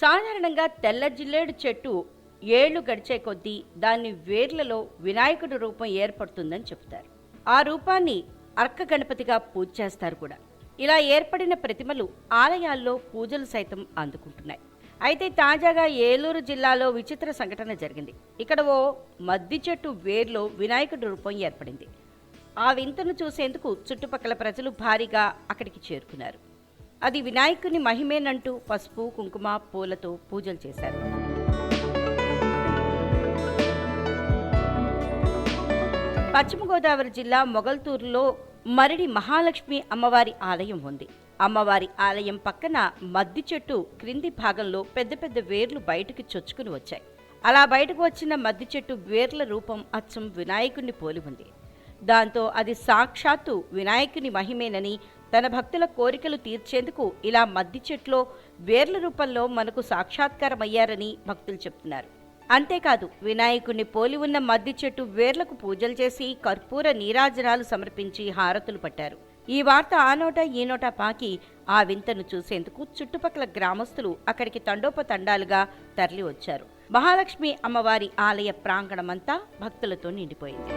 సాధారణంగా తెల్ల జిల్లేడు చెట్టు ఏళ్ళు గడిచే కొద్దీ దాని వేర్లలో వినాయకుడి రూపం ఏర్పడుతుందని చెప్తారు ఆ రూపాన్ని అర్క గణపతిగా పూజ చేస్తారు కూడా. ఇలా ఏర్పడిన ప్రతిమలు ఆలయాల్లో పూజలు సైతం అందుకుంటున్నాయి. అయితే తాజాగా ఏలూరు జిల్లాలో విచిత్ర సంఘటన జరిగింది. ఇక్కడ ఓ మద్ది చెట్టు వేర్లో వినాయకుడి రూపం ఏర్పడింది. ఆ వింతను చూసేందుకు చుట్టుపక్కల ప్రజలు భారీగా అక్కడికి చేరుకున్నారు. అది వినాయకుని మహిమేనంటూ పసుపు కుంకుమ పూలతో పూజలు చేశారు. పశ్చిమ గోదావరి జిల్లా మొగల్తూరులో మరిడి మహాలక్ష్మి అమ్మవారి ఆలయం ఉంది. అమ్మవారి ఆలయం పక్కన మద్ది చెట్టు క్రింది భాగంలో పెద్ద పెద్ద వేర్లు బయటకు చొచ్చుకుని వచ్చాయి. అలా బయటకు వచ్చిన మద్ది చెట్టు వేర్ల రూపం అచ్చం వినాయకుడిని పోలి ఉంది. దాంతో అది సాక్షాత్తు వినాయకుని మహిమేనని తన భక్తుల కోరికలు తీర్చేందుకు ఇలా మద్ది చెట్లో వేర్ల రూపంలో మనకు సాక్షాత్కారమయ్యారని భక్తులు చెప్తున్నారు. అంతేకాదు వినాయకుడిని పోలి ఉన్న మద్ది చెట్టు వేర్లకు పూజలు చేసి కర్పూర నీరాజనాలు సమర్పించి హారతులు పట్టారు. ఈ వార్త ఆ నోట ఈ నోట పాకి ఆ వింతను చూసేందుకు చుట్టుపక్కల గ్రామస్తులు అక్కడికి తండోపతండాలుగా తరలి వచ్చారు మహాలక్ష్మి అమ్మవారి ఆలయ ప్రాంగణమంతా భక్తులతో నిండిపోయింది.